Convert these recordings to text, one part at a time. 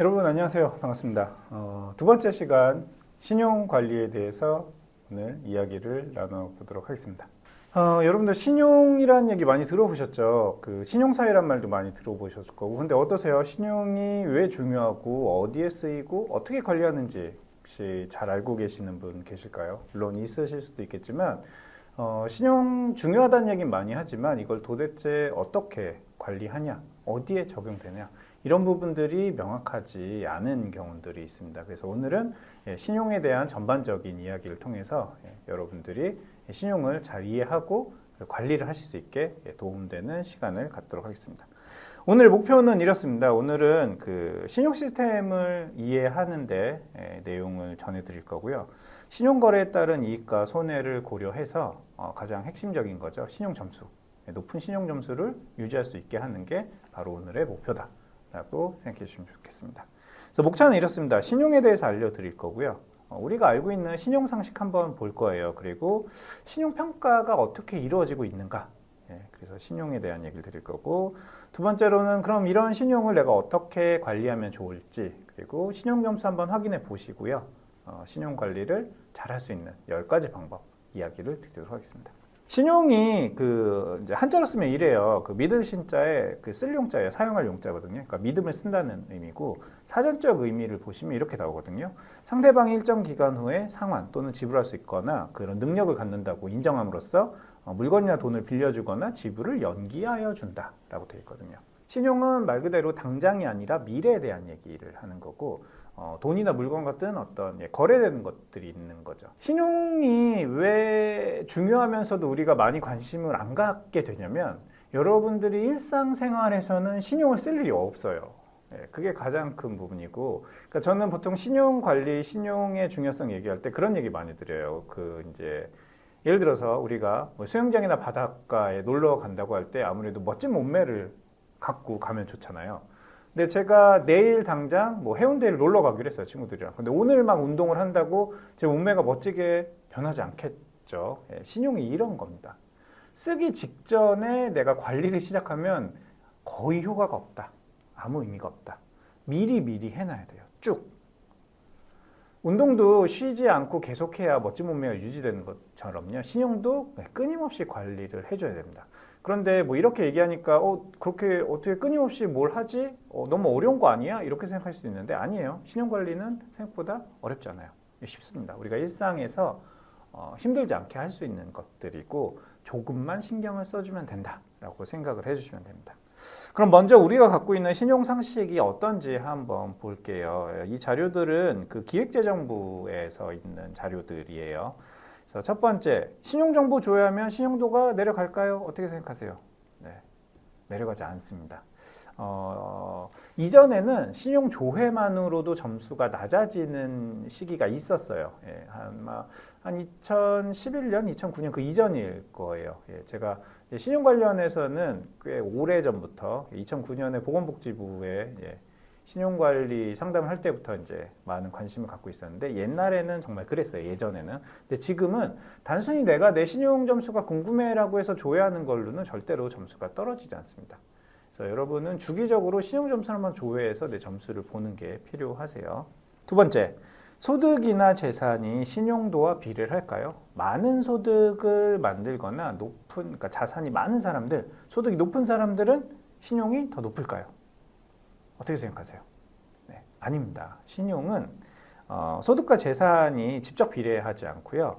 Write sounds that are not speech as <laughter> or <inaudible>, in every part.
여러분 안녕하세요. 반갑습니다. 어, 두 번째 시간 신용 관리에 대해서 오늘 이야기를 나눠보도록 하겠습니다. 어, 여러분들 신용이라는 얘기 많이 들어보셨죠? 그 신용사회란 말도 많이 들어보셨을 거고. 근데 어떠세요? 신용이 왜 중요하고 어디에 쓰이고 어떻게 관리하는지 혹시 잘 알고 계시는 분 계실까요? 물론 있으실 수도 있겠지만 어, 신용 중요하다는 얘기는 많이 하지만 이걸 도대체 어떻게 관리하냐, 어디에 적용되냐 이런 부분들이 명확하지 않은 경우들이 있습니다. 그래서 오늘은 예, 신용에 대한 전반적인 이야기를 통해서 예, 여러분들이 신용을 잘 이해하고 관리를 하실 수 있게 예, 도움되는 시간을 갖도록 하겠습니다. 오늘 목표는 이렇습니다. 오늘은 그 신용 시스템을 이해하는데 예, 내용을 전해드릴 거고요. 신용거래에 따른 이익과 손해를 고려해서 어, 가장 핵심적인 거죠. 신용 점수. 예, 높은 신용 점수를 유지할 수 있게 하는 게 바로 오늘의 목표다라고 생각해 주시면 좋겠습니다. 그래서 목차는 이렇습니다. 신용에 대해서 알려드릴 거고요. 어, 우리가 알고 있는 신용 상식 한번 볼 거예요. 그리고 신용 평가가 어떻게 이루어지고 있는가. 예, 그래서 신용에 대한 얘기를 드릴 거고 두 번째로는 그럼 이런 신용을 내가 어떻게 관리하면 좋을지 그리고 신용 점수 한번 확인해 보시고요. 어, 신용 관리를 잘할 수 있는 10가지 방법 이야기를 드리도록 하겠습니다. 신용이 그 이제 한자로 쓰면 이래요. 그 믿을 신자에 그 쓸 용자예요. 사용할 용자거든요. 그러니까 믿음을 쓴다는 의미고 사전적 의미를 보시면 이렇게 나오거든요. 상대방이 일정 기간 후에 상환 또는 지불할 수 있거나 그런 능력을 갖는다고 인정함으로써 어, 물건이나 돈을 빌려주거나 지불을 연기하여 준다라고 되어 있거든요. 신용은 말 그대로 당장이 아니라 미래에 대한 얘기를 하는 거고 어, 돈이나 물건 같은 어떤 예, 거래되는 것들이 있는 거죠. 신용이 왜 중요하면서도 우리가 많이 관심을 안 갖게 되냐면 여러분들이 일상생활에서는 신용을 쓸 일이 없어요. 예, 그게 가장 큰 부분이고, 그러니까 저는 보통 신용 관리, 신용의 중요성 얘기할 때 그런 얘기 많이 드려요. 그 이제 예를 들어서 우리가 뭐 수영장이나 바닷가에 놀러 간다고 할 때 아무래도 멋진 몸매를 갖고 가면 좋잖아요. 근데 제가 내일 당장 뭐 해운대를 놀러 가기로 했어요 친구들이랑. 근데 오늘 막 운동을 한다고 제 몸매가 멋지게 변하지 않겠죠. 예, 신용이 이런 겁니다. 쓰기 직전에 내가 관리를 시작하면 거의 효과가 없다. 아무 의미가 없다. 미리 미리 해놔야 돼요. 쭉. 운동도 쉬지 않고 계속해야 멋진 몸매가 유지되는 것처럼요. 신용도 끊임없이 관리를 해줘야 됩니다. 그런데 뭐 이렇게 얘기하니까 어 그렇게 어떻게 끊임없이 뭘 하지? 어, 너무 어려운 거 아니야? 이렇게 생각할 수 있는데 아니에요. 신용 관리는 생각보다 어렵지 않아요. 쉽습니다. 우리가 일상에서 어, 힘들지 않게 할 수 있는 것들이고 조금만 신경을 써주면 된다라고 생각을 해주시면 됩니다. 그럼 먼저 우리가 갖고 있는 신용 상식이 어떤지 한번 볼게요. 이 자료들은 그 기획재정부에서 있는 자료들이에요. 그래서 첫 번째, 신용정보 조회하면 신용도가 내려갈까요? 어떻게 생각하세요? 네, 내려가지 않습니다. 어, 이전에는 신용 조회만으로도 점수가 낮아지는 시기가 있었어요. 예, 아마 한 2011년, 2009년 그 이전일 거예요. 예, 제가 신용 관련해서는 꽤 오래 전부터 2009년에 보건복지부에 예, 신용관리 상담을 할 때부터 이제 많은 관심을 갖고 있었는데 옛날에는 정말 그랬어요. 예전에는. 근데 지금은 단순히 내가 내 신용 점수가 궁금해라고 해서 조회하는 걸로는 절대로 점수가 떨어지지 않습니다. 그래서 여러분은 주기적으로 신용 점수를 한번 조회해서 내 점수를 보는 게 필요하세요. 두 번째, 소득이나 재산이 신용도와 비례를 할까요? 많은 소득을 만들거나 높은 그러니까 자산이 많은 사람들, 소득이 높은 사람들은 신용이 더 높을까요? 어떻게 생각하세요? 네, 아닙니다. 신용은 어, 소득과 재산이 직접 비례하지 않고요.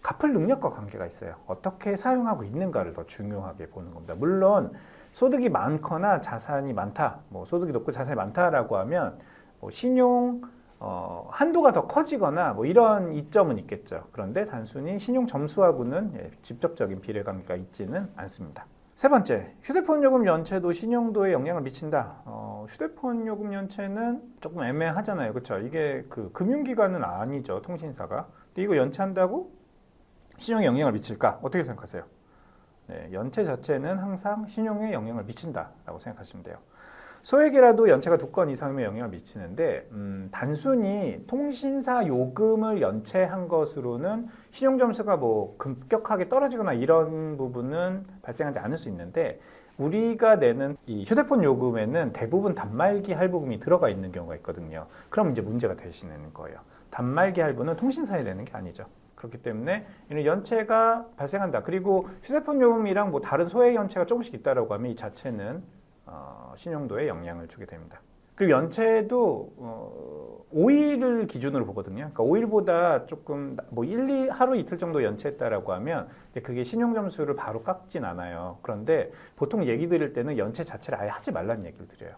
갚을 능력과 관계가 있어요. 어떻게 사용하고 있는가를 더 중요하게 보는 겁니다. 물론 소득이 많거나 자산이 많다, 뭐 소득이 높고 자산이 많다라고 하면 뭐 신용 어, 한도가 더 커지거나 뭐 이런 이점은 있겠죠. 그런데 단순히 신용 점수하고는 예, 직접적인 비례 관계가 있지는 않습니다. 세 번째, 휴대폰 요금 연체도 신용도에 영향을 미친다. 어, 휴대폰 요금 연체는 조금 애매하잖아요. 그렇죠? 이게 그 금융기관은 아니죠. 통신사가. 근데 이거 연체한다고 신용에 영향을 미칠까? 어떻게 생각하세요? 네, 연체 자체는 항상 신용에 영향을 미친다라고 생각하시면 돼요. 소액이라도 연체가 두 건 이상이면 영향을 미치는데 음, 단순히 통신사 요금을 연체한 것으로는 신용 점수가 뭐 급격하게 떨어지거나 이런 부분은 발생하지 않을 수 있는데 우리가 내는 이 휴대폰 요금에는 대부분 단말기 할부금이 들어가 있는 경우가 있거든요. 그럼 이제 문제가 되시는 거예요. 단말기 할부는 통신사에 내는 게 아니죠. 그렇기 때문에 이런 연체가 발생한다. 그리고 휴대폰 요금이랑 뭐 다른 소액 연체가 조금씩 있다라고 하면 이 자체는 어, 신용도에 영향을 주게 됩니다. 그리고 연체도 어, 5일을 기준으로 보거든요. 그러니까 5일보다 조금 뭐 1, 2 하루 이틀 정도 연체했다라고 하면 그게 신용 점수를 바로 깎진 않아요. 그런데 보통 얘기 드릴 때는 연체 자체를 아예 하지 말라는 얘기를 드려요.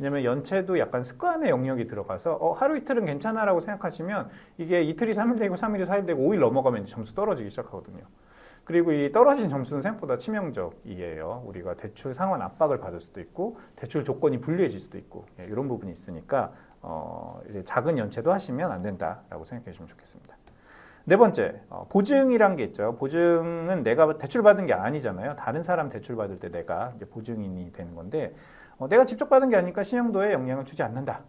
왜냐면 연체도 약간 습관의 영역이 들어가서 어, 하루 이틀은 괜찮아라고 생각하시면 이게 이틀이 3일 되고 3일이 4일 되고 5일 넘어가면 점수 떨어지기 시작하거든요. 그리고 이 떨어진 점수는 생각보다 치명적이에요. 우리가 대출 상환 압박을 받을 수도 있고 대출 조건이 불리해질 수도 있고 예, 이런 부분이 있으니까 어, 작은 연체도 하시면 안 된다라고 생각해 주시면 좋겠습니다. 네 번째 어, 보증이란 게 있죠. 보증은 내가 대출 받은 게 아니잖아요. 다른 사람 대출 받을 때 내가 이제 보증인이 되는 건데 어, 내가 직접 받은 게 아니니까 신용도에 영향을 주지 않는다.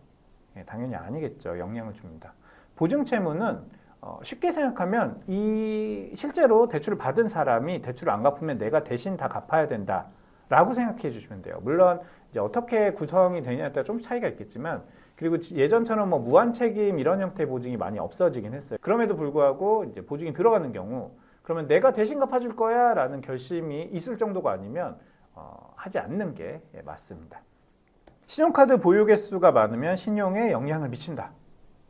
예, 당연히 아니겠죠. 영향을 줍니다. 보증 채무는 어, 쉽게 생각하면 이 실제로 대출을 받은 사람이 대출을 안 갚으면 내가 대신 다 갚아야 된다. 라고 생각해 주시면 돼요. 물론 이제 어떻게 구성이 되냐에 따라 좀 차이가 있겠지만 그리고 예전처럼 뭐 무한 책임 이런 형태의 보증이 많이 없어지긴 했어요. 그럼에도 불구하고 이제 보증이 들어가는 경우 그러면 내가 대신 갚아줄 거야라는 결심이 있을 정도가 아니면 어, 하지 않는 게 예, 맞습니다. 신용카드 보유 개수가 많으면 신용에 영향을 미친다.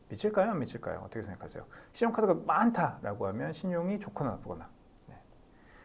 미칠까요? 안 미칠까요? 어떻게 생각하세요? 신용카드가 많다라고 하면 신용이 좋거나 나쁘거나.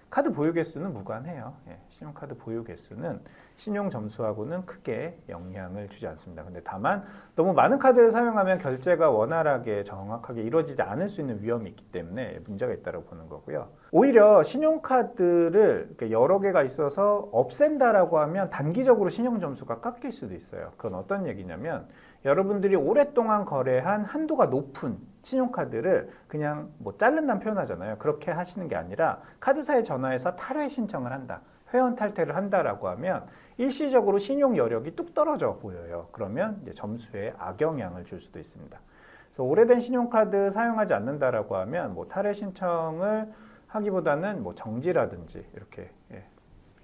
네. 카드 보유 개수는 무관해요. 예, 신용카드 보유 개수는 신용 점수하고는 크게 영향을 주지 않습니다. 근데 다만 너무 많은 카드를 사용하면 결제가 원활하게 정확하게 이루어지지 않을 수 있는 위험이 있기 때문에 문제가 있다고 보는 거고요. 오히려 신용카드를 여러 개가 있어서 없앤다라고 하면 단기적으로 신용 점수가 깎일 수도 있어요. 그건 어떤 얘기냐면 여러분들이 오랫동안 거래한 한도가 높은 신용카드를 그냥 뭐 자른다는 표현 하잖아요. 그렇게 하시는 게 아니라 카드사에 전화해서 탈회 신청을 한다. 회원 탈퇴를 한다라고 하면 일시적으로 신용 여력이 뚝 떨어져 보여요. 그러면 점수에 악영향을 줄 수도 있습니다. 그래서 오래된 신용카드 사용하지 않는다라고 하면 뭐 탈회 신청을 하기보다는 뭐 정지라든지 이렇게 예,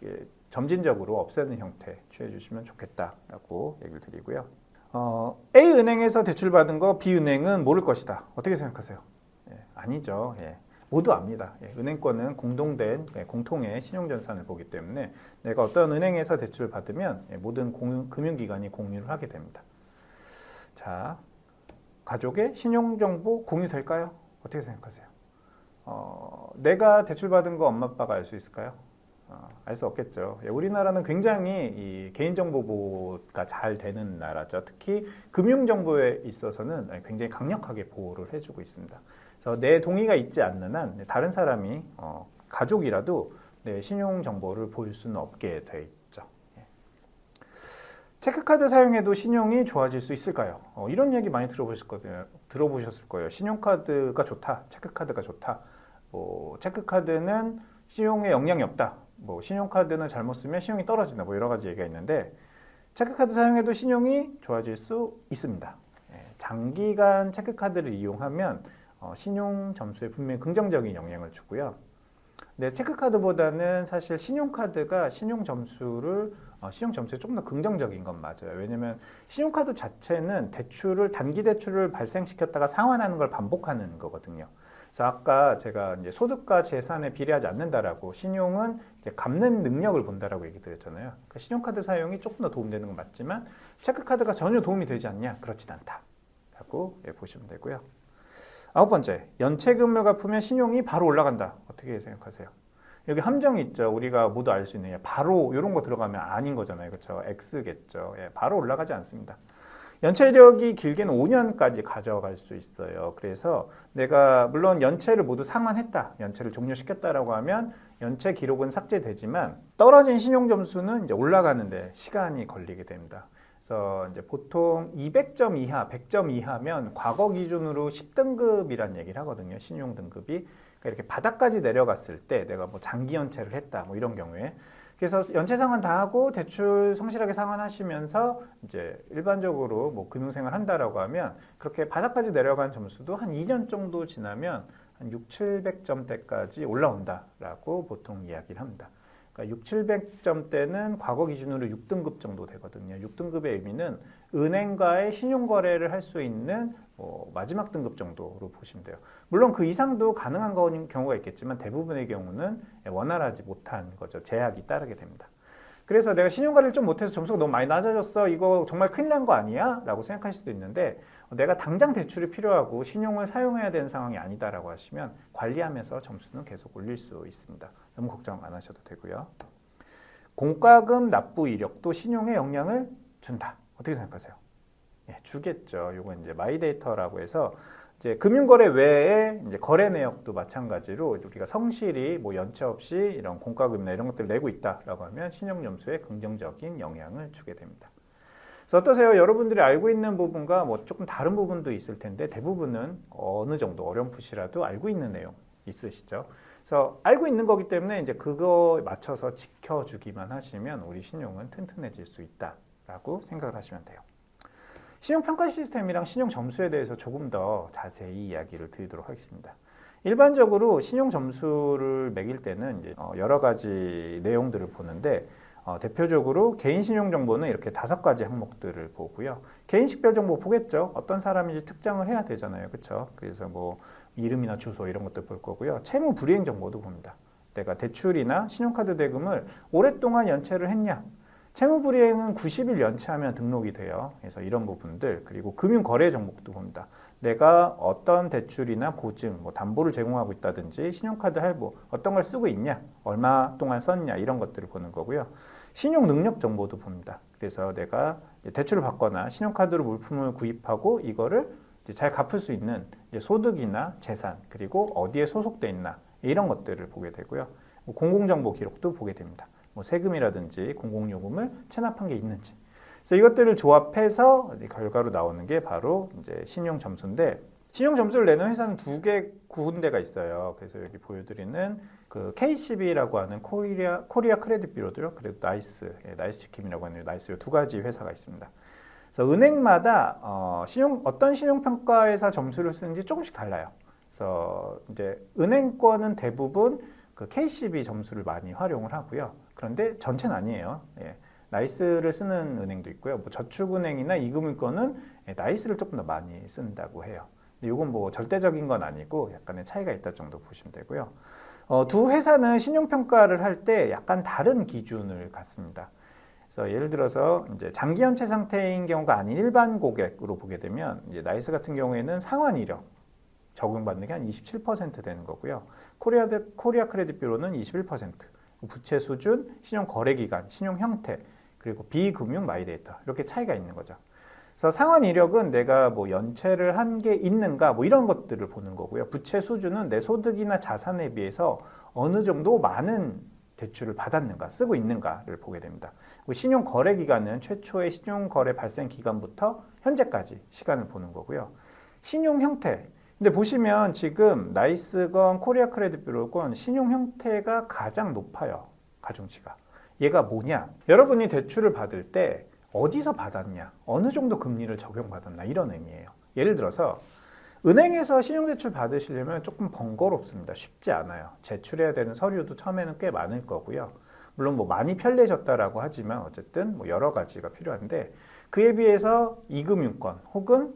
예, 점진적으로 없애는 형태 취해 주시면 좋겠다라고 얘기를 드리고요. 어, A 은행에서 대출 받은 거 B 은행은 모를 것이다. 어떻게 생각하세요? 예, 아니죠. 예. 모두 압니다. 예, 은행권은 공동된 예, 공통의 신용전산을 보기 때문에 내가 어떤 은행에서 대출을 받으면 예, 모든 공유, 금융기관이 공유를 하게 됩니다. 자, 가족의 신용정보 공유될까요? 어떻게 생각하세요? 어, 내가 대출 받은 거 엄마 아빠가 알 수 있을까요? 어, 알수 없겠죠. 예, 우리나라는 굉장히 이 개인정보 보호가 잘 되는 나라죠. 특히 금융정보에 있어서는 굉장히 강력하게 보호를 해주고 있습니다. 그래서 내 동의가 있지 않는 한 다른 사람이 어, 가족이라도 내 신용 정보를 보일 수는 없게 돼 있죠. 예. 체크카드 사용해도 신용이 좋아질 수 있을까요? 어, 이런 얘기 많이 들어보실 거예요. 들어보셨을 거예요. 신용카드가 좋다, 체크카드가 좋다. 뭐 체크카드는 신용에 영향이 없다. 뭐 신용카드는 잘못 쓰면 신용이 떨어진다. 뭐 여러 가지 얘기가 있는데 체크카드 사용해도 신용이 좋아질 수 있습니다. 예, 장기간 체크카드를 이용하면 어, 신용 점수에 분명히 긍정적인 영향을 주고요. 네, 체크카드보다는 사실 신용카드가 신용 점수를 어, 신용 점수에 조금 더 긍정적인 건 맞아요. 왜냐하면 신용카드 자체는 대출을 단기 대출을 발생시켰다가 상환하는 걸 반복하는 거거든요. 그래서 아까 제가 이제 소득과 재산에 비례하지 않는다라고 신용은 이제 갚는 능력을 본다라고 얘기 드렸잖아요. 그러니까 신용카드 사용이 조금 더 도움되는 건 맞지만 체크카드가 전혀 도움이 되지 않냐? 그렇진 않다라고 예, 보시면 되고요. 아홉 번째, 연체금을 갚으면 신용이 바로 올라간다. 어떻게 생각하세요? 여기 함정이 있죠. 우리가 모두 알 수 있는 바로 이런 거 들어가면 아닌 거잖아요. 그렇죠? X겠죠. 예, 바로 올라가지 않습니다. 연체력이 길게는 5년까지 가져갈 수 있어요. 그래서 내가 물론 연체를 모두 상환했다, 연체를 종료시켰다라고 하면 연체 기록은 삭제되지만 떨어진 신용 점수는 이제 올라가는데 시간이 걸리게 됩니다. 그래서 이제 보통 200점 이하, 100점 이하면 과거 기준으로 10등급이란 얘기를 하거든요. 신용 등급이. 그러니까 이렇게 바닥까지 내려갔을 때 내가 뭐 장기 연체를 했다, 뭐 이런 경우에. 그래서 연체 상환 다 하고 대출 성실하게 상환하시면서 이제 일반적으로 뭐 금융생활 한다라고 하면 그렇게 바닥까지 내려간 점수도 한 2년 정도 지나면 한 6, 700점대까지 올라온다라고 보통 이야기를 합니다. 그러니까 6, 700점대는 과거 기준으로 6등급 정도 되거든요. 6등급의 의미는 은행과의 신용 거래를 할 수 있는 뭐 마지막 등급 정도로 보시면 돼요. 물론 그 이상도 가능한 거- 경우가 있겠지만 대부분의 경우는 원활하지 못한 거죠. 제약이 따르게 됩니다. 그래서 내가 신용 관리를 좀 못해서 점수가 너무 많이 낮아졌어. 이거 정말 큰일 난 거 아니야? 라고 생각하실 수도 있는데 어, 내가 당장 대출이 필요하고 신용을 사용해야 되는 상황이 아니다라고 하시면 관리하면서 점수는 계속 올릴 수 있습니다. 너무 걱정 안 하셔도 되고요. 공과금 납부 이력도 신용에 영향을 준다. 어떻게 생각하세요? 예, 주겠죠. 요건 이제 마이데이터라고 해서 이제 금융거래 외에 이제 거래 내역도 마찬가지로 우리가 성실히 뭐 연체 없이 이런 공과금이나 이런 것들을 내고 있다라고 하면 신용 점수에 긍정적인 영향을 주게 됩니다. 그래서 어떠세요? 여러분들이 알고 있는 부분과 뭐 조금 다른 부분도 있을 텐데 대부분은 어느 정도 어렴풋이라도 알고 있는 내용 있으시죠? 그래서 알고 있는 거기 때문에 이제 그거에 맞춰서 지켜주기만 하시면 우리 신용은 튼튼해질 수 있다라고 생각을 하시면 돼요. 신용평가 시스템이랑 신용 점수에 대해서 조금 더 자세히 이야기를 드리도록 하겠습니다. 일반적으로 신용 점수를 매길 때는 어, 여러 가지 내용들을 보는데 어, 대표적으로 개인 신용 정보는 이렇게 다섯 가지 항목들을 보고요. 개인 식별 정보 보겠죠. 어떤 사람인지 특정을 해야 되잖아요. 그렇죠? 그래서 뭐 이름이나 주소 이런 것들 볼 거고요. 채무 불이행 정보도 봅니다. 내가 대출이나 신용카드 대금을 오랫동안 연체를 했냐? 채무 불이행은 90일 연체하면 등록이 돼요. 그래서 이런 부분들 그리고 금융 거래 정보도 봅니다. 내가 어떤 대출이나 보증, 뭐 담보를 제공하고 있다든지 신용카드 할부 어떤 걸 쓰고 있냐, 얼마 동안 썼냐 이런 것들을 보는 거고요. 신용 능력 정보도 봅니다. 그래서 내가 대출을 받거나 신용카드로 물품을 구입하고 이거를 잘 갚을 수 있는 소득이나 재산 그리고 어디에 소속돼 있나 이런 것들을 보게 되고요. 뭐 공공정보 기록도 보게 됩니다. 뭐 세금이라든지 공공요금을 체납한 게 있는지. 그래서 이것들을 조합해서 결과로 나오는 게 바로 이제 신용 점수인데 신용 점수를 내는 회사는 두개 군데가 있어요. 그래서 여기 보여드리는 그 KCB라고 하는 코리아 코리아 크레딧 비로도요. 그리고 나이스, 예, 나이스 치킨이라고 하는 나이스 두 가지 회사가 있습니다. 그래서 은행마다 어, 신용 어떤 신용 평가 회사 점수를 쓰는지 조금씩 달라요. 그래서 이제 은행권은 대부분 그 KCB 점수를 많이 활용을 하고요. 그런데 전체는 아니에요. 예. 나이스를 쓰는 은행도 있고요. 뭐 저축은행이나 이금융권은 예, 나이스를 조금 더 많이 쓴다고 해요. 이건 뭐 절대적인 건 아니고 약간의 차이가 있다 정도 보시면 되고요. 어, 두 회사는 신용평가를 할 때 약간 다른 기준을 갖습니다. 그래서 예를 들어서 이제 장기 연체 상태인 경우가 아닌 일반 고객으로 보게 되면 이제 나이스 같은 경우에는 상환 이력 적용받는 게 한 27% 되는 거고요. 코리아 코리아 크레딧 뷰로는 21%. 부채 수준, 신용 거래 기간, 신용 형태, 그리고 비금융 마이데이터 이렇게 차이가 있는 거죠. 그래서 상환 이력은 내가 뭐 연체를 한 게 있는가 뭐 이런 것들을 보는 거고요. 부채 수준은 내 소득이나 자산에 비해서 어느 정도 많은 대출을 받았는가 쓰고 있는가를 보게 됩니다. 신용 거래 기간은 최초의 신용 거래 발생 기간부터 현재까지 시간을 보는 거고요. 신용 형태 근데 보시면 지금 나이스건 코리아 크레딧 뷰로건 신용 형태가 가장 높아요. 가중치가. 얘가 뭐냐? 여러분이 대출을 받을 때 어디서 받았냐? 어느 정도 금리를 적용받았나? 이런 의미예요. 예를 들어서 은행에서 신용대출 받으시려면 조금 번거롭습니다. 쉽지 않아요. 제출해야 되는 서류도 처음에는 꽤 많을 거고요. 물론 뭐 많이 편리해졌다라고 하지만 어쨌든 뭐 여러 가지가 필요한데 그에 비해서 이금융권 혹은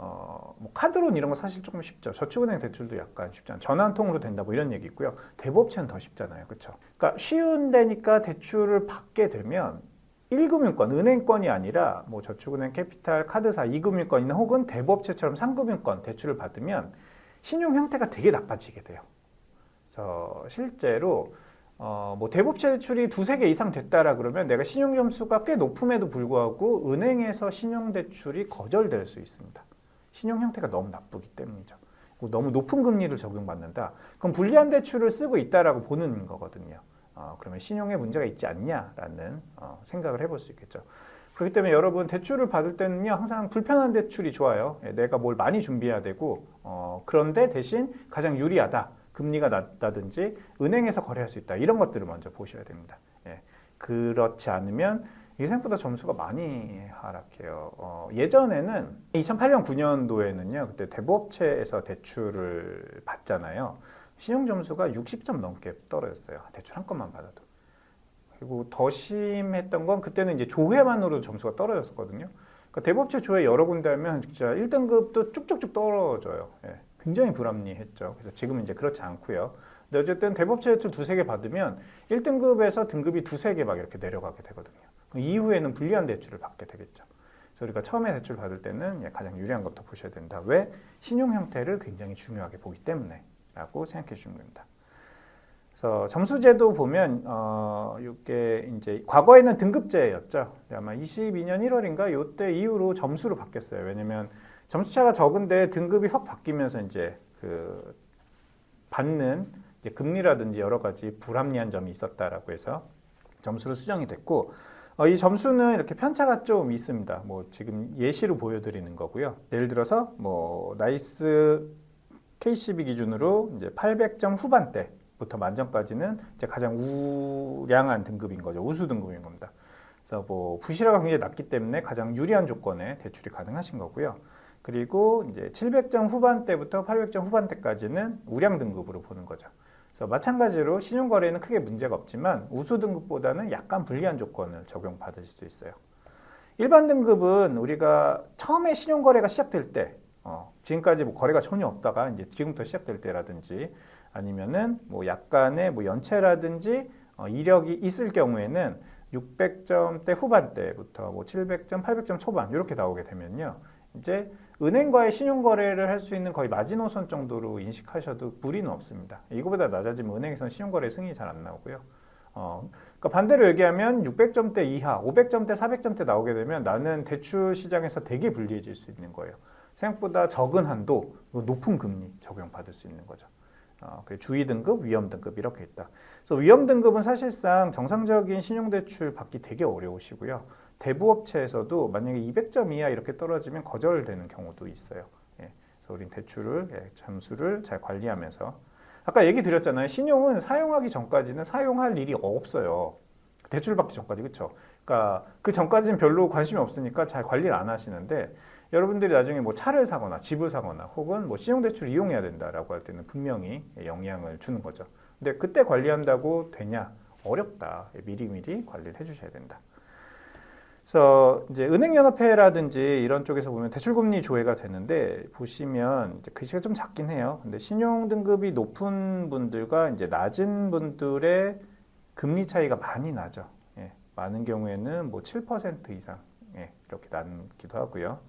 어, 뭐 카드론 이런 거 사실 조금 쉽죠. 저축은행 대출도 약간 쉽잖아요. 전화 한 통으로 된다 뭐 이런 얘기 있고요. 대부업체는 더 쉽잖아요. 그렇죠? 그러니까 쉬운 데니까 대출을 받게 되면 1금융권, 은행권이 아니라 뭐 저축은행, 캐피탈, 카드사, 2금융권이나 혹은 대부업체처럼 3금융권 대출을 받으면 신용 형태가 되게 나빠지게 돼요. 그래서 실제로 어, 뭐 대부업체 대출이 두세 개 이상 됐다라 그러면 내가 신용 점수가 꽤 높음에도 불구하고 은행에서 신용 대출이 거절될 수 있습니다. 신용 형태가 너무 나쁘기 때문이죠. 너무 높은 금리를 적용받는다. 그럼 불리한 대출을 쓰고 있다라고 보는 거거든요. 어, 그러면 신용에 문제가 있지 않냐라는 어, 생각을 해볼 수 있겠죠. 그렇기 때문에 여러분 대출을 받을 때는요 항상 불편한 대출이 좋아요. 예, 내가 뭘 많이 준비해야 되고 어, 그런데 대신 가장 유리하다. 금리가 낮다든지 은행에서 거래할 수 있다. 이런 것들을 먼저 보셔야 됩니다. 예, 그렇지 않으면 생각보다 점수가 많이 하락해요. 어, 예전에는 2008년 9년도에는요, 그때 대부업체에서 대출을 받잖아요. 신용 점수가 60점 넘게 떨어졌어요. 대출 한 건만 받아도. 그리고 더 심했던 건 그때는 이제 조회만으로도 점수가 떨어졌었거든요. 그러니까 대법체 조회 여러 군데 하면 진짜 1등급도 쭉쭉쭉 떨어져요. 예, 굉장히 불합리했죠. 그래서 지금은 이제 그렇지 않고요. 근데 어쨌든 대법체 대출 두세 개 받으면 1등급에서 등급이 두세 개 막 이렇게 내려가게 되거든요. 그 이후에는 불리한 대출을 받게 되겠죠. 그래서 우리가 처음에 대출 받을 때는 예, 가장 유리한 것부터 보셔야 된다. 왜? 신용 형태를 굉장히 중요하게 보기 때문에 라고 생각해 주시면 됩니다. 그래서 점수제도 보면 어 이게 이제 과거에는 등급제였죠. 아마 22년 1월인가 요때 이후로 점수로 바뀌었어요. 왜냐면 점수차가 적은데 등급이 확 바뀌면서 이제 그 받는 이제 금리라든지 여러 가지 불합리한 점이 있었다라고 해서 점수로 수정이 됐고 어, 이 점수는 이렇게 편차가 좀 있습니다. 뭐 지금 예시로 보여드리는 거고요. 예를 들어서 뭐 나이스 K12 기준으로 이제 800점 후반대부터 만점까지는 이제 가장 우량한 등급인 거죠. 우수 등급인 겁니다. 그래서 뭐 부실화가 굉장히 낮기 때문에 가장 유리한 조건에 대출이 가능하신 거고요. 그리고 이제 700점 후반대부터 800점 후반대까지는 우량 등급으로 보는 거죠. 그래서 마찬가지로 신용거래는 크게 문제가 없지만 우수 등급보다는 약간 불리한 조건을 적용받으실 수 있어요. 일반 등급은 우리가 처음에 신용거래가 시작될 때, 어, 지금까지 뭐 거래가 전혀 없다가 이제 지금부터 시작될 때라든지 아니면은 뭐 약간의 뭐 연체라든지 어, 이력이 있을 경우에는 600점대 후반대부터 뭐 700점, 800점 초반 이렇게 나오게 되면요. 이제 은행과의 신용거래를 할 수 있는 거의 마지노선 정도로 인식하셔도 무리는 없습니다. 이거보다 낮아지면 은행에서는 신용거래 승인이 잘 안 나오고요. 어, 그러니까 반대로 얘기하면 600점대 이하, 500점대, 400점대 나오게 되면 나는 대출 시장에서 되게 불리해질 수 있는 거예요. 생각보다 적은 한도, 높은 금리 적용받을 수 있는 거죠. 어, 그 주의 등급, 위험 등급 이렇게 있다. 그래서 위험 등급은 사실상 정상적인 신용대출 받기 되게 어려우시고요. 대부업체에서도 만약에 200점 이하 이렇게 떨어지면 거절되는 경우도 있어요. 예, 그래서 우린 대출을 예, 점수를 잘 관리하면서 아까 얘기 드렸잖아요. 신용은 사용하기 전까지는 사용할 일이 없어요. 대출 받기 전까지 그렇죠. 그러니까 그 전까지는 별로 관심이 없으니까 잘 관리를 안 하시는데 여러분들이 나중에 뭐 차를 사거나 집을 사거나 혹은 뭐 신용대출 이용해야 된다라고 할 때는 분명히 영향을 주는 거죠. 근데 그때 관리한다고 되냐? 어렵다. 미리미리 관리를 해주셔야 된다. 그래서 이제 은행연합회라든지 이런 쪽에서 보면 대출금리 조회가 되는데 보시면 이제 글씨가 좀 작긴 해요. 근데 신용 등급이 높은 분들과 이제 낮은 분들의 금리 차이가 많이 나죠. 예, 많은 경우에는 뭐 7% 이상 예, 이렇게 나기도 하고요.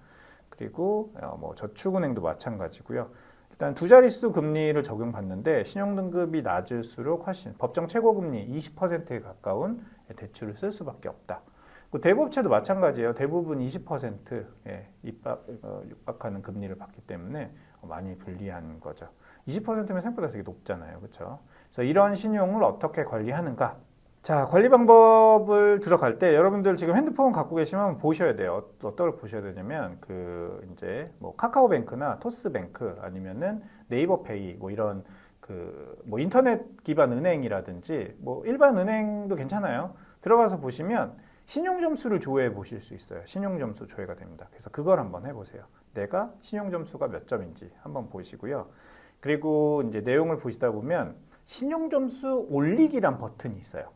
그리고 어, 뭐 저축은행도 마찬가지고요. 일단 두 자릿수 금리를 적용받는데 신용 등급이 낮을수록 훨씬 법정 최고 금리 20%에 가까운 대출을 쓸 수밖에 없다. 그 대법체도 마찬가지예요. 대부분 20% 예, 입박, 어, 육박하는 금리를 받기 때문에 많이 불리한 거죠. 20%면 생각보다 되게 높잖아요. 그렇죠? 그래서 이런 신용을 어떻게 관리하는가? 자, 관리 방법을 들어갈 때 여러분들 지금 핸드폰 갖고 계시면 보셔야 돼요. 어떤 걸 보셔야 되냐면 그 이제 뭐 카카오뱅크나 토스뱅크 아니면은 네이버페이 뭐 이런 그 뭐 인터넷 기반 은행이라든지 뭐 일반 은행도 괜찮아요. 들어가서 보시면 신용 점수를 조회해 보실 수 있어요. 신용 점수 조회가 됩니다. 그래서 그걸 한번 해 보세요. 내가 신용 점수가 몇 점인지 한번 보시고요. 그리고 이제 내용을 보시다 보면 신용 점수 올리기란 버튼이 있어요.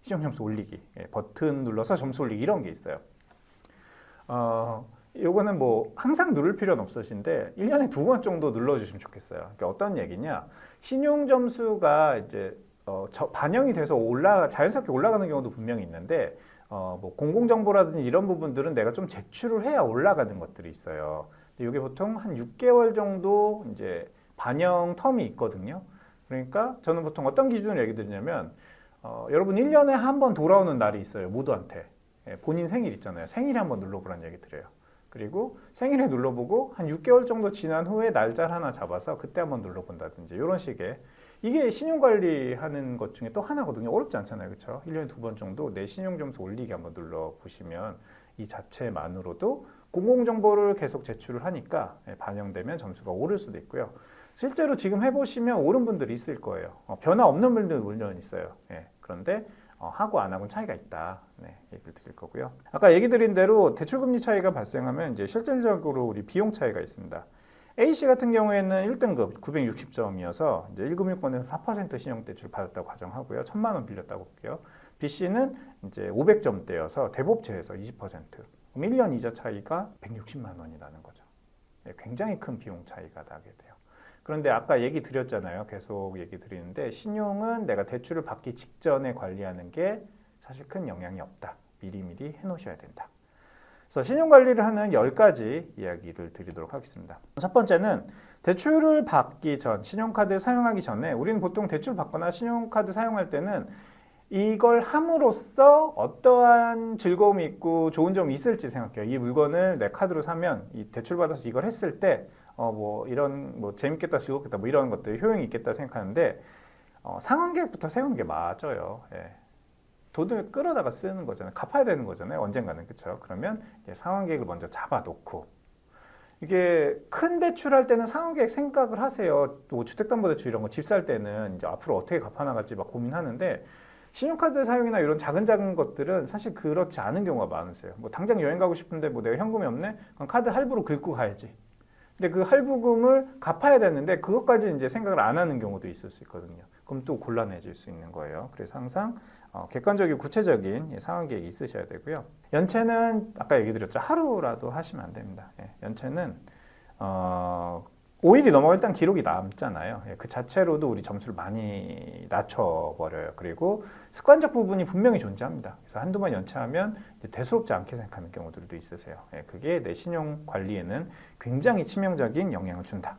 신용 점수 올리기. 예, 버튼 눌러서 점수 올리기 이런 게 있어요. 어, 요거는 뭐 항상 누를 필요는 없으신데 1년에 두 번 정도 눌러 주시면 좋겠어요. 그러니까 어떤 얘기냐? 신용 점수가 이제 어, 저, 반영이 돼서 올라 자연스럽게 올라가는 경우도 분명히 있는데 어, 뭐 공공정보라든지 이런 부분들은 내가 좀 제출을 해야 올라가는 것들이 있어요. 근데 이게 보통 한 6개월 정도 이제 반영 텀이 있거든요. 그러니까 저는 보통 어떤 기준으로 얘기 드리냐면 어, 여러분 1년에 한 번 돌아오는 날이 있어요. 모두한테. 예, 본인 생일 있잖아요. 생일에 한번 눌러보라는 얘기 드려요. 그리고 생일에 눌러보고 한 6개월 정도 지난 후에 날짜를 하나 잡아서 그때 한번 눌러본다든지 이런 식의 이게 신용 관리하는 것 중에 또 하나거든요. 어렵지 않잖아요. 그렇죠? 1년에 두 번 정도 내 신용 점수 올리기 한번 눌러 보시면 이 자체만으로도 공공 정보를 계속 제출을 하니까 예, 반영되면 점수가 오를 수도 있고요. 실제로 지금 해 보시면 오른 분들이 있을 거예요. 어, 변화 없는 분들도 물론 있어요. 예, 그런데 어, 하고 안 하고는 차이가 있다. 네, 얘기를 드릴 거고요. 아까 얘기 드린 대로 대출금리 차이가 발생하면 이제 실질적으로 우리 비용 차이가 있습니다. A씨 같은 경우에는 1등급 960점이어서 이제 1금융권에서 4% 신용대출 받았다고 가정하고요. 1000만 원 빌렸다고 볼게요. BC는 이제 500점대여서 대법제에서 20%. 그럼 1년 이자 차이가 160만 원이라는 거죠. 예, 굉장히 큰 비용 차이가 나게 돼요. 그런데 아까 얘기 드렸잖아요. 계속 얘기 드리는데 신용은 내가 대출을 받기 직전에 관리하는 게 사실 큰 영향이 없다. 미리미리 해놓으셔야 된다. 그래서 신용 관리를 하는 10가지 이야기를 드리도록 하겠습니다. 첫 번째는 대출을 받기 전, 신용카드 사용하기 전에 우리는 보통 대출 받거나 신용카드 사용할 때는 이걸 함으로써 어떠한 즐거움이 있고 좋은 점이 있을지 생각해요. 이 물건을 내 카드로 사면 이 대출 받아서 이걸 했을 때 어 뭐 이런 뭐 재밌겠다 즐겁겠다 뭐 이런 것들 효용이 있겠다 생각하는데 어 상한 계획부터 세우는 게 맞아요. 예. 돈을 끌어다가 쓰는 거잖아요. 갚아야 되는 거잖아요. 언젠가는 그렇죠. 그러면 상환 계획을 먼저 잡아놓고 이게 큰 대출할 때는 상환 계획 생각을 하세요. 또 주택담보대출 이런 거 집 살 때는 이제 앞으로 어떻게 갚아나갈지 막 고민하는데 신용카드 사용이나 이런 작은 작은 것들은 사실 그렇지 않은 경우가 많으세요. 뭐 당장 여행 가고 싶은데 뭐 내가 현금이 없네? 그럼 카드 할부로 긁고 가야지. 근데 그 할부금을 갚아야 되는데 그것까지 이제 생각을 안 하는 경우도 있을 수 있거든요. 그럼 또 곤란해질 수 있는 거예요. 그래서 항상 어, 객관적이고 구체적인 예, 상환 계획이 있으셔야 되고요. 연체는 아까 얘기 드렸죠. 하루라도 하시면 안 됩니다. 예, 연체는 어, 5일이 넘어가 일단 기록이 남잖아요. 예, 그 자체로도 우리 점수를 많이 낮춰버려요. 그리고 습관적 부분이 분명히 존재합니다. 그래서 한두 번 연체하면 대수롭지 않게 생각하는 경우들도 있으세요. 예, 그게 내 신용 관리에는 굉장히 치명적인 영향을 준다.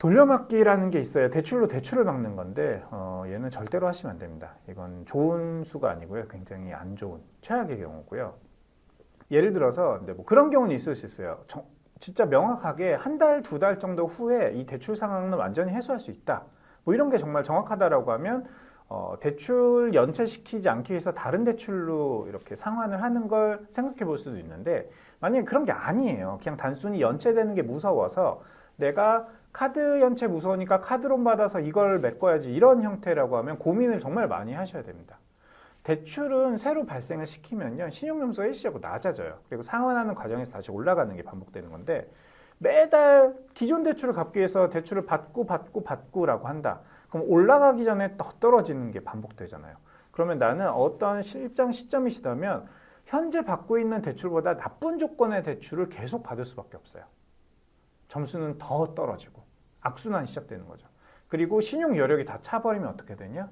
돌려막기라는 게 있어요. 대출로 대출을 막는 건데 어, 얘는 절대로 하시면 안 됩니다. 이건 좋은 수가 아니고요. 굉장히 안 좋은 최악의 경우고요. 예를 들어서 근데 뭐 그런 경우는 있을 수 있어요. 정- 진짜 명확하게 한 달, 두 달 정도 후에 이 대출 상황은 완전히 해소할 수 있다. 뭐 이런 게 정말 정확하다라고 하면 어, 대출 연체시키지 않기 위해서 다른 대출로 이렇게 상환을 하는 걸 생각해 볼 수도 있는데 만약에 그런 게 아니에요. 그냥 단순히 연체되는 게 무서워서 내가 카드 연체 무서우니까 카드론 받아서 이걸 메꿔야지 이런 형태라고 하면 고민을 정말 많이 하셔야 됩니다. 대출은 새로 발생을 시키면요 신용점수가 일시적으로 낮아져요. 그리고 상환하는 과정에서 다시 올라가는 게 반복되는 건데 매달 기존 대출을 갚기 위해서 대출을 받고 받고 받고라고 한다. 그럼 올라가기 전에 더 떨어지는 게 반복되잖아요. 그러면 나는 어떤 실정 시점이시다면 현재 받고 있는 대출보다 나쁜 조건의 대출을 계속 받을 수밖에 없어요. 점수는 더 떨어지고 악순환이 시작되는 거죠. 그리고 신용 여력이 다 차버리면 어떻게 되냐?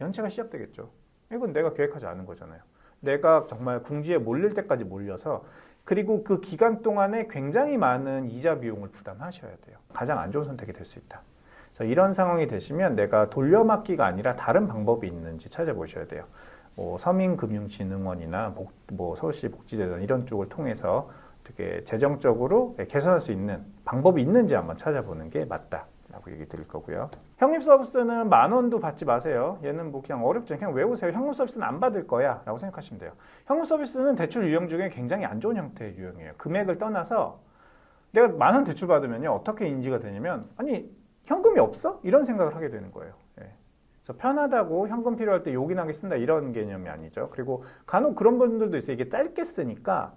연체가 시작되겠죠. 이건 내가 계획하지 않은 거잖아요. 내가 정말 궁지에 몰릴 때까지 몰려서 그리고 그 기간 동안에 굉장히 많은 이자 비용을 부담하셔야 돼요. 가장 안 좋은 선택이 될 수 있다. 그래서 이런 상황이 되시면 내가 돌려막기가 아니라 다른 방법이 있는지 찾아보셔야 돼요. 뭐 서민금융진흥원이나 복, 뭐 서울시 복지재단 이런 쪽을 통해서 어떻게 재정적으로 개선할 수 있는 방법이 있는지 한번 찾아보는 게 맞다. 라고 얘기 드릴 거고요. 현금 서비스는 만 원도 받지 마세요. 얘는 뭐 그냥 어렵죠. 그냥 외우세요. 현금 서비스는 안 받을 거야. 라고 생각하시면 돼요. 현금 서비스는 대출 유형 중에 굉장히 안 좋은 형태의 유형이에요. 금액을 떠나서 내가 만 원 대출 받으면요. 어떻게 인지가 되냐면 아니 현금이 없어? 이런 생각을 하게 되는 거예요. 예. 그래서 편하다고 현금 필요할 때 요긴하게 쓴다 이런 개념이 아니죠. 그리고 간혹 그런 분들도 있어요. 이게 짧게 쓰니까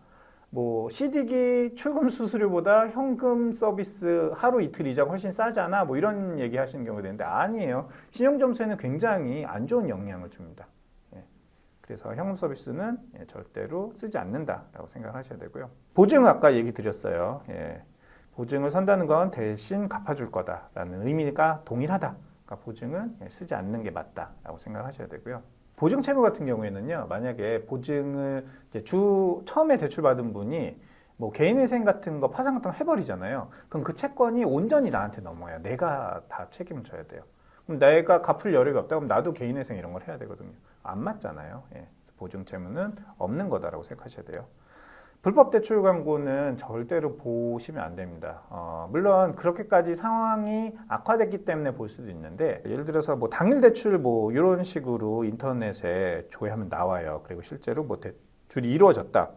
뭐 CD기 출금 수수료보다 현금 서비스 하루 이틀 이자가 훨씬 싸잖아. 뭐 이런 얘기 하시는 경우도 있는데 아니에요. 신용 점수에는 굉장히 안 좋은 영향을 줍니다. 예. 그래서 현금 서비스는 예, 절대로 쓰지 않는다라고 생각하셔야 되고요. 보증 아까 얘기 드렸어요. 예. 보증을 선다는 건 대신 갚아줄 거다라는 의미가 동일하다 그러니까 보증은 예, 쓰지 않는 게 맞다라고 생각하셔야 되고요 보증 채무 같은 경우에는요, 만약에 보증을 주 처음에 대출 받은 분이 뭐 개인회생 같은 거 파산 같은 거 해버리잖아요. 그럼 그 채권이 온전히 나한테 넘어요. 내가 다 책임을 져야 돼요. 그럼 내가 갚을 여력이 없다 그럼 나도 개인회생 이런 걸 해야 되거든요. 안 맞잖아요. 예. 보증 채무는 없는 거다라고 생각하셔야 돼요. 불법 대출 광고는 절대로 보시면 안 됩니다. 어, 물론 그렇게까지 상황이 악화됐기 때문에 볼 수도 있는데 예를 들어서 뭐 당일 대출 뭐 이런 식으로 인터넷에 조회하면 나와요. 그리고 실제로 뭐 대출이 이루어졌다.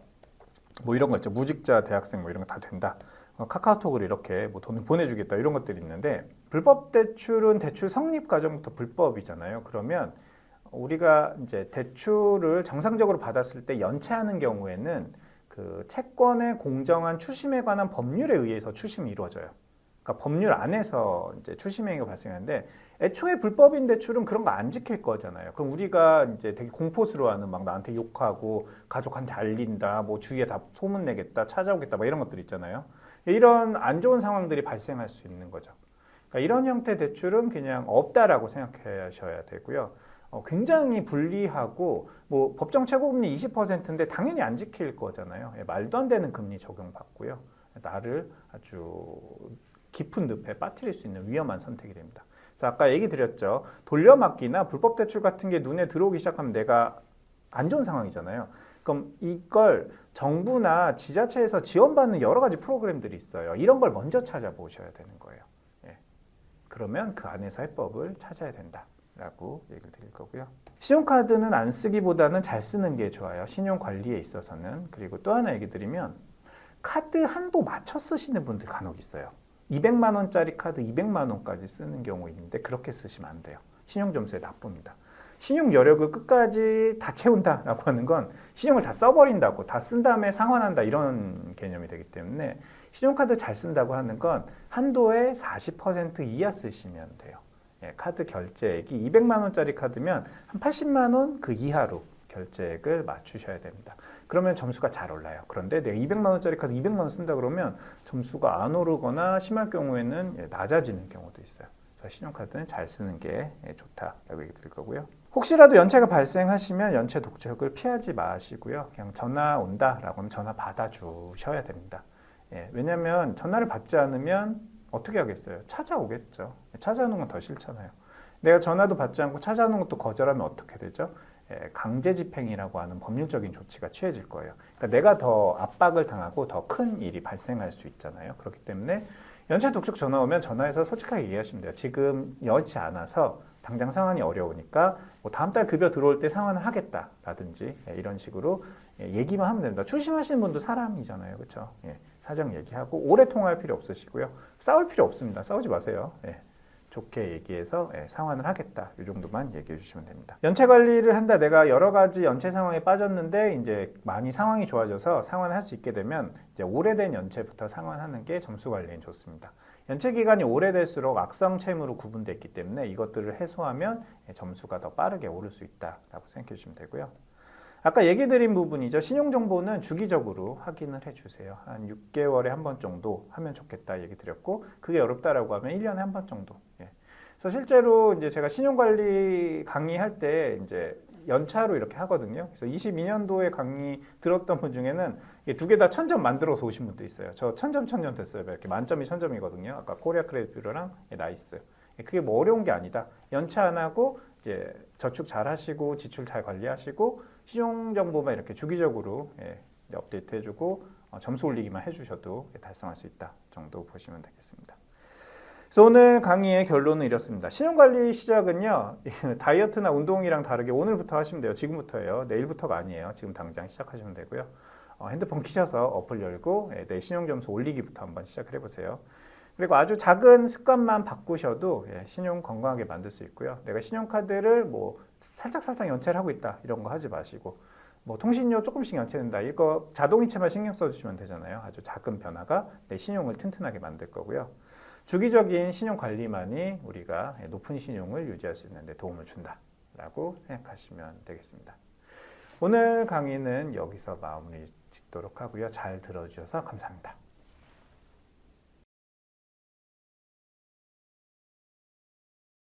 뭐 이런 거 있죠. 무직자 대학생 뭐 이런 거 다 된다. 어, 카카오톡으로 이렇게 뭐 돈을 보내주겠다 이런 것들이 있는데 불법 대출은 대출 성립 과정부터 불법이잖아요. 그러면 우리가 이제 대출을 정상적으로 받았을 때 연체하는 경우에는 그 채권의 공정한 추심에 관한 법률에 의해서 추심이 이루어져요. 그러니까 법률 안에서 이제 출심 행위가 발생하는데 애초에 불법인 대출은 그런 거 안 지킬 거잖아요. 그럼 우리가 이제 되게 공포스러워하는 막 나한테 욕하고 가족한테 알린다, 뭐 주위에 다 소문 내겠다, 찾아오겠다, 막 이런 것들 있잖아요. 이런 안 좋은 상황들이 발생할 수 있는 거죠. 그러니까 이런 형태 대출은 그냥 없다라고 생각하셔야 되고요. 어, 굉장히 불리하고 뭐 법정 최고금리 20%인데 당연히 안 지킬 거잖아요. 예, 말도 안 되는 금리 적용받고요. 나를 아주 깊은 늪에 빠뜨릴 수 있는 위험한 선택이 됩니다. 그래서 아까 얘기 드렸죠. 돌려막기나 불법 대출 같은 게 눈에 들어오기 시작하면 내가 안 좋은 상황이잖아요. 그럼 이걸 정부나 지자체에서 지원받는 여러 가지 프로그램들이 있어요. 이런 걸 먼저 찾아보셔야 되는 거예요. 예. 그러면 그 안에서 해법을 찾아야 된다 라고 얘기를 드릴 거고요. 신용카드는 안 쓰기보다는 잘 쓰는 게 좋아요. 신용 관리에 있어서는. 그리고 또 하나 얘기 드리면 카드 한도 맞춰 쓰시는 분들 간혹 있어요. 200만 원짜리 카드 200만 원까지 쓰는 경우 있는데 그렇게 쓰시면 안 돼요. 신용 점수에 나쁩니다. 신용 여력을 끝까지 다 채운다라고 하는 건 신용을 다 써버린다고 다 쓴 다음에 상환한다 이런 개념이 되기 때문에 신용카드 잘 쓴다고 하는 건 한도의 40% 이하 쓰시면 돼요. 예, 카드 결제액이 200만 원짜리 카드면 한 80만 원 그 이하로 결제액을 맞추셔야 됩니다. 그러면 점수가 잘 올라요. 그런데 내가 200만 원짜리 카드 200만 원 쓴다 그러면 점수가 안 오르거나 심할 경우에는 예, 낮아지는 경우도 있어요. 그래서 신용카드는 잘 쓰는 게 예, 좋다라고 얘기 드릴 거고요. 혹시라도 연체가 발생하시면 연체 독촉을 피하지 마시고요. 그냥 전화 온다라고 하면 전화 받아주셔야 됩니다. 예, 왜냐하면 전화를 받지 않으면 어떻게 하겠어요? 찾아오겠죠. 찾아오는 건 더 싫잖아요. 내가 전화도 받지 않고 찾아오는 것도 거절하면 어떻게 되죠? 예, 강제 집행이라고 하는 법률적인 조치가 취해질 거예요. 그러니까 내가 더 압박을 당하고 더 큰 일이 발생할 수 있잖아요. 그렇기 때문에 연체 독촉 전화 오면 전화해서 솔직하게 얘기하시면 돼요. 지금 여지 않아서 당장 상환이 어려우니까 뭐 다음 달 급여 들어올 때 상환을 하겠다라든지 예, 이런 식으로 예, 얘기만 하면 됩니다. 추심하시는 분도 사람이잖아요, 그렇죠? 예, 사정 얘기하고 오래 통화할 필요 없으시고요. 싸울 필요 없습니다. 싸우지 마세요. 예. 좋게 얘기해서 예, 상환을 하겠다. 이 정도만 얘기해 주시면 됩니다. 연체 관리를 한다. 내가 여러 가지 연체 상황에 빠졌는데 이제 많이 상황이 좋아져서 상환을 할 수 있게 되면 이제 오래된 연체부터 상환하는 게 점수 관리엔 좋습니다. 연체 기간이 오래될수록 악성 채무로 구분됐기 때문에 이것들을 해소하면 예, 점수가 더 빠르게 오를 수 있다라고 생각해 주시면 되고요. 아까 얘기 드린 부분이죠. 신용정보는 주기적으로 확인을 해주세요. 한 6개월에 한 번 정도 하면 좋겠다 얘기 드렸고, 그게 어렵다라고 하면 1년에 한 번 정도. 예. 그래서 실제로 이제 제가 신용관리 강의할 때 이제 연차로 이렇게 하거든요. 그래서 22년도에 강의 들었던 분 중에는 두 개 다 천점 만들어서 오신 분도 있어요. 저 천점 천점 됐어요. 이렇게 만점이 천점이거든요. 아까 코리아 크레딧 뷰러랑 나이스. 그게 뭐 어려운 게 아니다. 연차 안 하고 이제 저축 잘 하시고 지출 잘 관리하시고 신용 정보만 이렇게 주기적으로 예, 업데이트 해주고 어, 점수 올리기만 해주셔도 달성할 수 있다 정도 보시면 되겠습니다. 그래서 오늘 강의의 결론은 이렇습니다. 신용관리 시작은요, <laughs> 다이어트나 운동이랑 다르게 오늘부터 하시면 돼요. 지금부터예요. 내일부터가 아니에요. 지금 당장 시작하시면 되고요. 어, 핸드폰 키셔서 어플 열고 예, 내 신용점수 올리기부터 한번 시작을 해보세요. 그리고 아주 작은 습관만 바꾸셔도 예, 신용 건강하게 만들 수 있고요. 내가 신용카드를 뭐 살짝 살짝 연체를 하고 있다 이런 거 하지 마시고 뭐 통신료 조금씩 연체된다 이거 자동이체만 신경 써주시면 되잖아요. 아주 작은 변화가 내 신용을 튼튼하게 만들 거고요. 주기적인 신용 관리만이 우리가 높은 신용을 유지할 수 있는 데 도움을 준다라고 생각하시면 되겠습니다. 오늘 강의는 여기서 마무리 짓도록 하고요. 잘 들어주셔서 감사합니다.